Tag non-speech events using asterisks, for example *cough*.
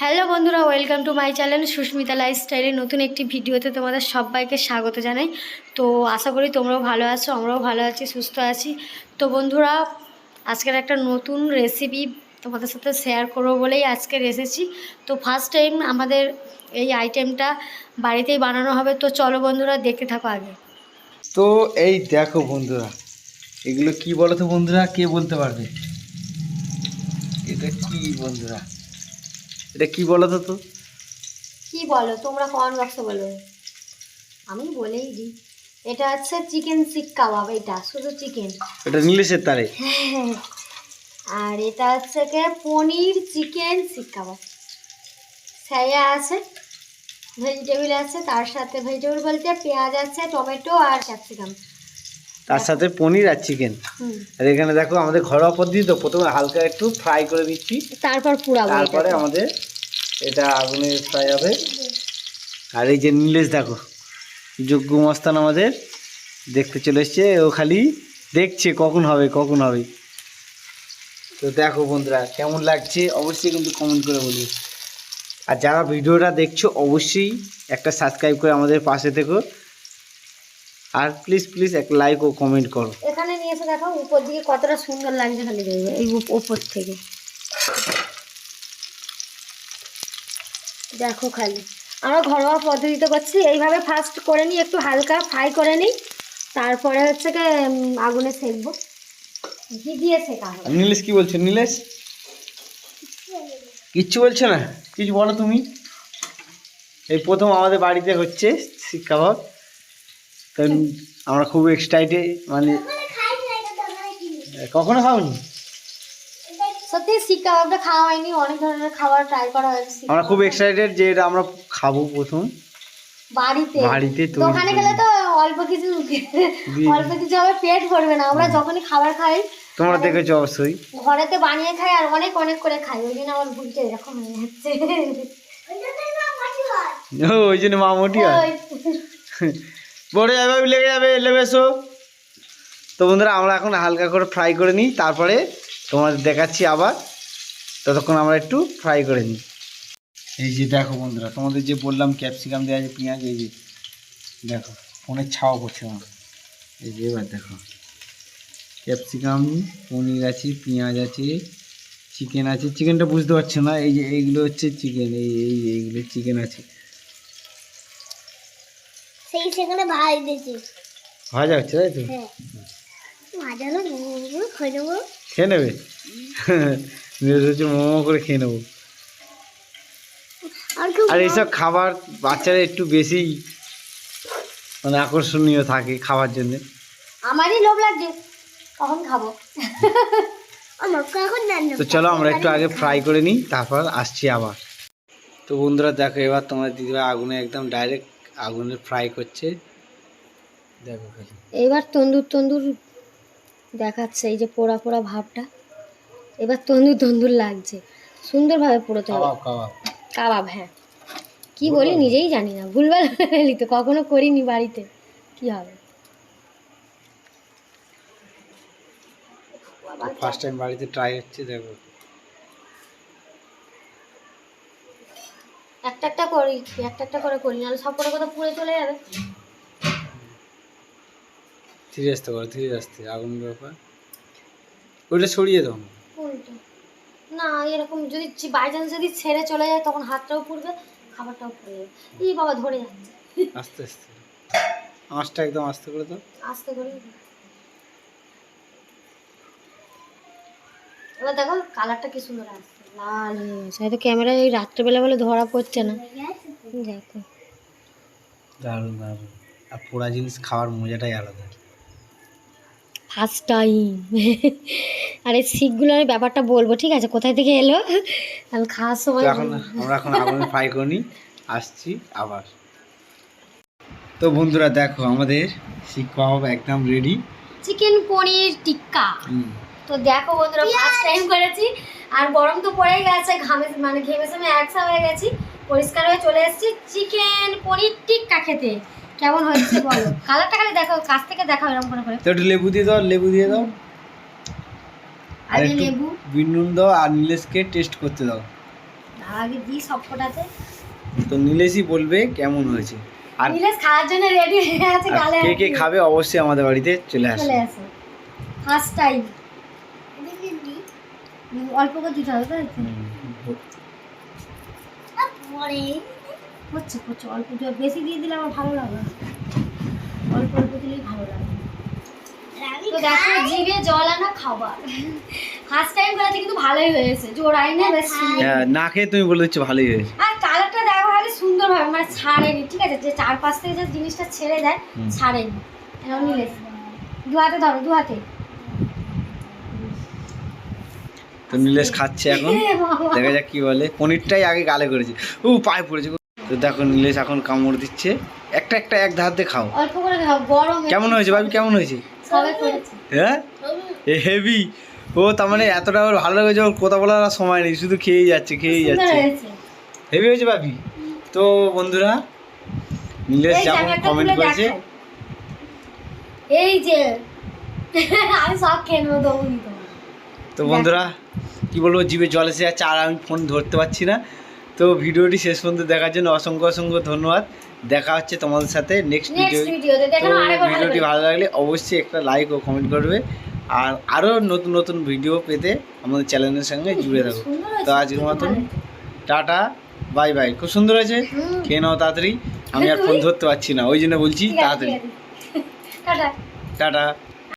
Hello বন্ধুরা, welcome to my channel Susmita লাইফস্টাইলের নতুন একটি ভিডিওতে তোমাদের সবাইকে স্বাগত জানাই। তো আশা করি তোমরাও ভালো আছো, আমরাও ভালো আছি, সুস্থ আছি। তো বন্ধুরা, আজকের একটা নতুন রেসিপি তোমাদের সাথে শেয়ার করব বলেই আজকের এসেছি। তো ফার্স্ট টাইম আমাদের এই আইটেমটা বাড়িতেই বানানো হবে। তো চলো বন্ধুরা, দেখতে থাকো আগে। তো এই দেখো বন্ধুরা, এগুলো কি বলো তো বন্ধুরা? কে বলতে পারবে? এটা কি বন্ধুরা? এটা কি বলো তো তো? কি বলো? তোমরা কমেন্ট বক্সে বলো। আমি বলেই দিই। এটা হচ্ছে চিকেন শিক কাবাব এটা শুধু চিকেন। এটা নীলেশের তারে আর এটা হচ্ছে কি? পনির চিকেন শিক কাবাব। ছায়া আছে ভেজিটেবিল আছে তার সাথে ভেজিটেবিল বলতে পেঁয়াজ আছে টমেটো আর ক্যাপসিকাম। তার সাথে পনির আর চিকেন। আর এখানে দেখো আমাদের ঘরোয়া পদ্ধতি তো প্রথমে হালকা একটু ফ্রাই করে দিচ্ছি। তারপর পুরাবো। তারপরে আমাদের এটা আগুনে ফ্রাই হবে। আর এই যে নীলেশ দেখো যোগ্য মস্তান আমাদের দেখতে চলে এসছে। ও খালি দেখছে কখন হবে কখন হবে। তো দেখো বন্ধুরা কেমন লাগছে অবশ্যই কিন্তু কমেন্ট করে বলি আর যারা ভিডিওটা দেখছ অবশ্যই একটা সাবস্ক্রাইব করে আমাদের পাশে থেকো। আর প্লিজ প্লিজ একটা লাইক ও কমেন্ট করো। এখানে নিয়ে এসে দেখো উপর দিকে কতটা সুন্দর লাগছে খালি দেখবে এই উপর থেকে। দেখো খালি। আমরা ঘরোয়া পদ্ধতিতে করছি এইভাবে ফার্স্ট করে নিই একটু হালকা ফ্রাই করে নিই তারপরে হচ্ছে কি আগুনে সেকবো। ঘি দিয়ে হবে। নীলেশ কি বলছো? নীলেশ? কিচ্ছু বলছো না? কিছু বলো তুমি। এই প্রথম আমাদের বাড়িতে হচ্ছে শিক্ষা ভাব তো আমরা খুব এক্সাইটেড মানে কখনো খাওনি? সত্যি শিক কাবাবটা খাওয়া হয়নি অনেক ধরনের খাবার ট্রাই করা হয়েছে আমরা খুব। এক্সাইটেড যে এটা আমরা খাব প্রথম। বাড়িতে। বাড়িতে দোকানে গেলে তো অল্প কিছু *laughs* অল্প কিছু হবে পেট ভরবে না আমরা যখনই খাবার খাই তোমরা দেখেছ অবশ্যই। ঘরেতে বানিয়ে খাই আর অনেক অনেক করে খাই ওই জন্য আমার ভুলটা এরকম হয়ে যাচ্ছে। ওই জন্য মা মোটি বড় যাবে লেগে যাবে লেবে এসো তো বন্ধুরা আমরা এখন হালকা করে ফ্রাই করে নিই তারপরে তোমাদের দেখাচ্ছি আবার। ততক্ষণ আমরা একটু ফ্রাই করে নিই। এই যে দেখো বন্ধুরা তোমাদের যে বললাম ক্যাপসিকাম দেওয়া আছে পেঁয়াজ এই যে দেখো ফোনের ছাওয়া করছে আমার। এই যে এবার দেখো ক্যাপসিকাম পনির আছে পেঁয়াজ আছে চিকেন আছে। চিকেনটা বুঝতে পারছ না? এই যে এইগুলো হচ্ছে চিকেন এই এই এইগুলো চিকেন আছে। সেই সেখানে ভাজা হচ্ছে তাই তো? খেয়ে নেব। খেয়ে নেবে? নিজে হচ্ছে মোমো করে খেয়ে নেব। আর এইসব খাবার বাচ্চারা একটু বেশি মানে আকর্ষণীয় থাকে খাওয়ার জন্য। আমারই লোভ লাগছে কখন খাব? তো চলো আমরা একটু আগে ফ্রাই করে নিই তারপর আসছি আবার। তো বন্ধুরা দেখো এবার তোমার দিদিভাই আগুনে একদম ডাইরেক্ট আগুনে ফ্রাই করছে। দেখো এবার তন্দুর তন্দুর দেখাচ্ছে এই যে পোড়া পোড়া ভাবটা। এবার তন্দুর তন্দুর লাগছে। সুন্দরভাবে পোড়োতে হবে। কাবাব হ্যাঁ। কি বলি নিজেই জানি না। ভুলভাল বলি তো কখনো করিনি বাড়িতে। কি হবে? ফার্স্ট টাইম বাড়িতে ট্রাই হচ্ছে দেখো। একটা একটা করি একটা একটা করে করি নাহলে সব করে কথা পুড়ে চলে যাবে। ধীরে আসতে করো ধীরে আসতে আগুন ব্যাপার। ওইটা সরিয়ে দাও। না। এরকম যদি বাই চান্স যদি ছেড়ে চলে যায় তখন হাতটাও পুড়বে খাবারটাও পুড়ে যাবে। এই বাবা ধরে যাচ্ছে। আস্তে আস্তে। আঁচটা একদম আস্তে করে দাও। আস্তে করে এবার দেখো কালারটা কি সুন্দর আসছে। লাল হয়ে হয়তো ক্যামেরায় ওই রাত্রেবেলা বলে ধরা পড়ছে না। দেখো। দারুণ দারুণ। আর পোড়া জিনিস খাওয়ার মজাটাই আলাদা। ফার্স্ট টাইম আর এই আমি ব্যাপারটা বলব ঠিক আছে? কোথায় থেকে এলো? আমি খাওয়ার সময় তো এখন আমরা এখন আগুনে ফ্রাই করে আসছি আবার। তো বন্ধুরা দেখো আমাদের শিক কাবাব একদম রেডি চিকেন পনির টিক্কা। তো দেখো বন্ধুরা ফার্স্ট টাইম করেছি। আর গরম তো পড়েই গেছে ঘামে মানে ঘেমে সেমে একসা হয়ে গেছি। পরিষ্কার হয়ে চলে এসেছি। চিকেন পনির টিক্কা খেতে। কেমন হচ্ছে বলো? কালারটা খালি দেখো কাছ থেকে দেখো এরকম করে করে। তো একটু লেবু দিয়ে দাও লেবু দিয়ে দাও। আর একটু লেবু। বিনুন দাও আর নীলেশকে টেস্ট করতে দাও। আগে দিই সব কটাতে। তো নীলেশই বলবে কেমন হয়েছে। আর নিলেশ খাওয়ার জন্য রেডি হয়ে আছে গালে কে কে খাবে অবশ্যই আমাদের বাড়িতে চলে আসবে। চলে আসো। ফার্স্ট টাইম অল্প করে দিতে হবে তাই তো? হচ্ছে হচ্ছে অল্প দিয়ে বেশি দিয়ে দিলে আমার ভালো লাগে অল্প অল্প দিলেই ভালো লাগে। আমি তো দেখো জিভে জল আনা খাবার। ফার্স্ট টাইম করেছে কিন্তু ভালোই হয়েছে। জোর আইনে বেশ হ্যাঁ, না খেয়ে তুমি বলে দিচ্ছ ভালোই হয়েছে। আর কালারটা দেখো খালি সুন্দর ভাবে মানে ছাড়েনি ঠিক আছে? যে চারপাশ থেকে যে জিনিসটা ছেড়ে দেয় ছাড়েনি। এরকম দু হাতে ধরো দু হাতে। তো নীলেশ খাচ্ছে এখন। *laughs* দেখা যাক কি বলে। পনিরটাই আগে গালে করেছে। ও পায়ে পড়েছে। তো দেখো নীলেশ এখন কামড় দিচ্ছে। একটা একটা এক ধার দিয়ে খাও। অল্প করে খাও গরম কেমন হয়েছে ভাবি? কেমন হয়েছে? হ্যাঁ? A heavy. ও তার মানে এতটা ওর ভালো লেগেছে ওর কথা বলার আর সময় নেই শুধু খেয়েই যাচ্ছে খেয়েই যাচ্ছে। হেভি হয়েছে ভাবি? তো বন্ধুরা নীলেশ যেমন কমেন্ট করেছে এই যে আমি সব খেয়ে নেব তো বন্ধুরা কি বলব জিভে জল এসে যাচ্ছে আর আমি ফোন ধরতে পারছি না। তো ভিডিওটি শেষ পর্যন্ত দেখার জন্য অসংখ্য অসংখ্য ধন্যবাদ। দেখা হচ্ছে তোমাদের সাথে নেক্সট ভিডিও তো ভিডিওটি ভালো লাগলে অবশ্যই একটা লাইক ও কমেন্ট করবে। আর আরও নতুন নতুন ভিডিও পেতে আমাদের চ্যানেলের সঙ্গে জুড়ে থাকো। তো আজকের মতন টাটা বাই বাই খুব সুন্দর হুম। খেয়ে নাও তাড়াতাড়ি। আমি আর ফোন ধরতে পারছি না। ওই জন্য বলছি তাড়াতাড়ি। আছে। টাটা।